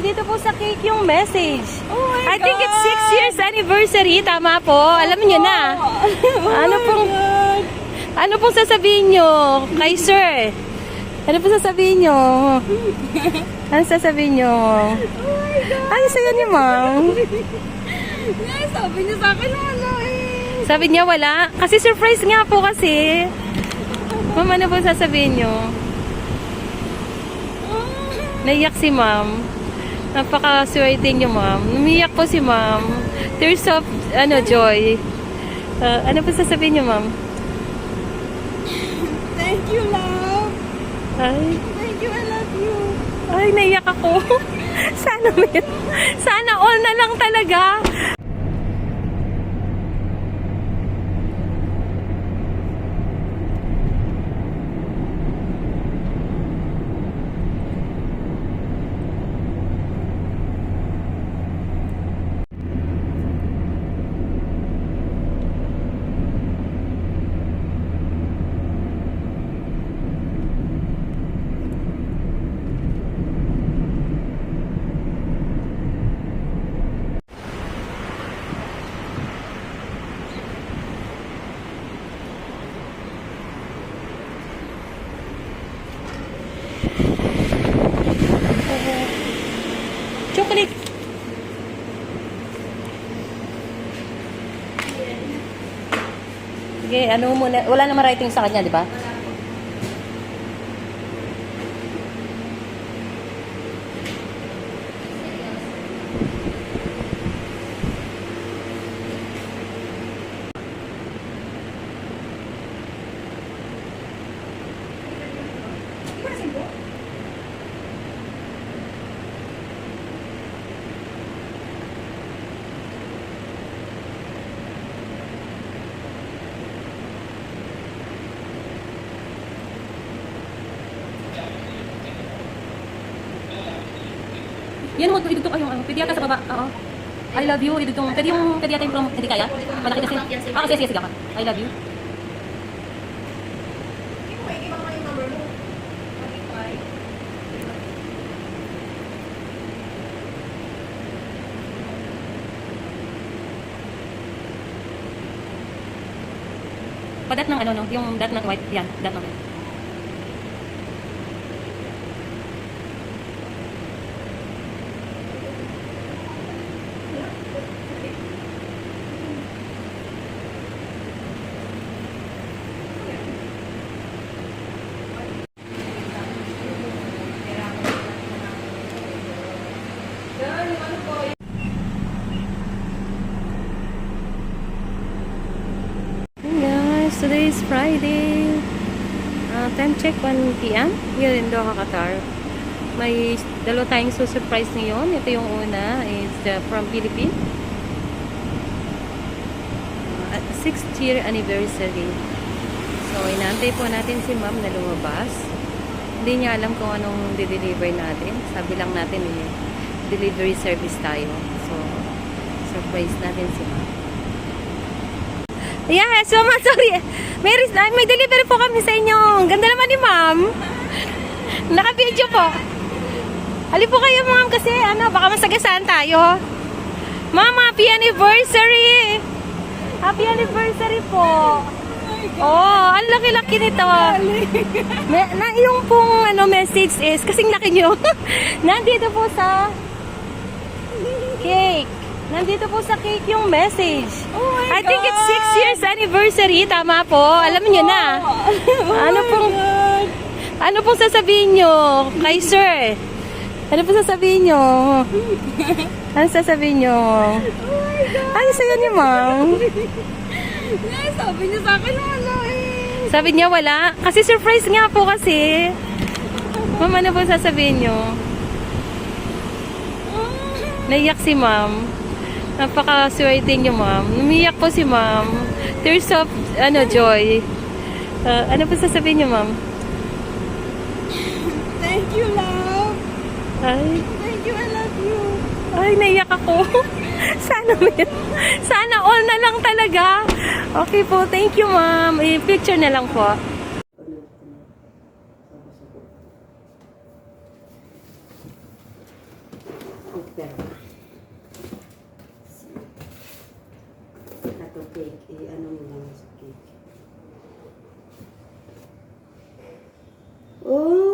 Nandito po sa cake yung message. Oh my I think it's God! 6 years anniversary. Tama po. Alam niyo na. Ano pong, ano pong sasabihin nyo kay sir? Ano pong sasabihin nyo? Ano sasabihin nyo? Oh my God! Ano sa'yo ni ma'am? Ay, sabi niya sa akin wala eh. Sabi niya wala. Kasi surprise nga po kasi. Ma'am, ano po sasabihin nyo? Naiyak si ma'am. Napaka-swerte niyo, ma'am. Umiyak po si ma'am. Tears of, ano, joy. Uh, ano po sasabihin niyo, ma'am? Thank you, love. Ay, Thank you, I love you. ay, naiyak ako. Sana, may- sana all na lang talaga. Chocolate. Sige, ano muna. Wala namang writing sa kanya, di ba? Yan mo, idugtong ko yung ano. Pwede yata sa baba. Oo. I love you. Idugtong. Pwede yung, pwede yata yung from, hindi kaya? Malaki kasi. Ah, sige, sige, ako. I love you. Padat ng ano, no? Yung dot ng white. Yan, dot ng white. Friday. Uh, time check 1 p.m. here in Doha, Qatar. May dalawa tayong susurprise ngayon. Ito yung una is the, from Philippines. Uh, at 6th year anniversary. So, inaantay po natin si ma'am na lumabas. Hindi niya alam kung anong deliver natin. Sabi lang natin eh, delivery service tayo. So, surprise natin si ma'am. Yes, mama, sorry. May, ris- ay, may delivery po kami sa inyo. Ganda naman ni ma'am. Naka-video po. Ali po kayo ma'am kasi ano, baka masagasaan tayo. Ma'am, happy anniversary! Happy anniversary po. Oh, ang laki-laki nito. May, na, yung pong ano, message is, kasing laki nyo. Nandito po sa cake. Nandito po sa cake yung message. Oh my I think it's God! 6 years anniversary. Tama po. Alam niyo na. Ano pong, ano pong sasabihin nyo kay sir? Ano pong sasabihin nyo? Ano sasabihin nyo? Oh my God! Ano sa'yo ni ma'am? Ay, sabi niya sa akin wala eh. Sabi niya wala. Kasi surprise nga po kasi. Ma'am, ano po sasabihin nyo? Naiyak si ma'am. Napaka-swerte niyo, ma'am. Umiyak po si ma'am. Tears of, ano, joy. Uh, ano po sasabihin niyo, ma'am? Thank you, love. Ay, Thank you, I love you. ay, naiyak ako. sana may, sana all na lang talaga. Okay po, thank you, ma'am. I-picture na lang po. Cake. Eh, ano mo lang sa cake. Oh!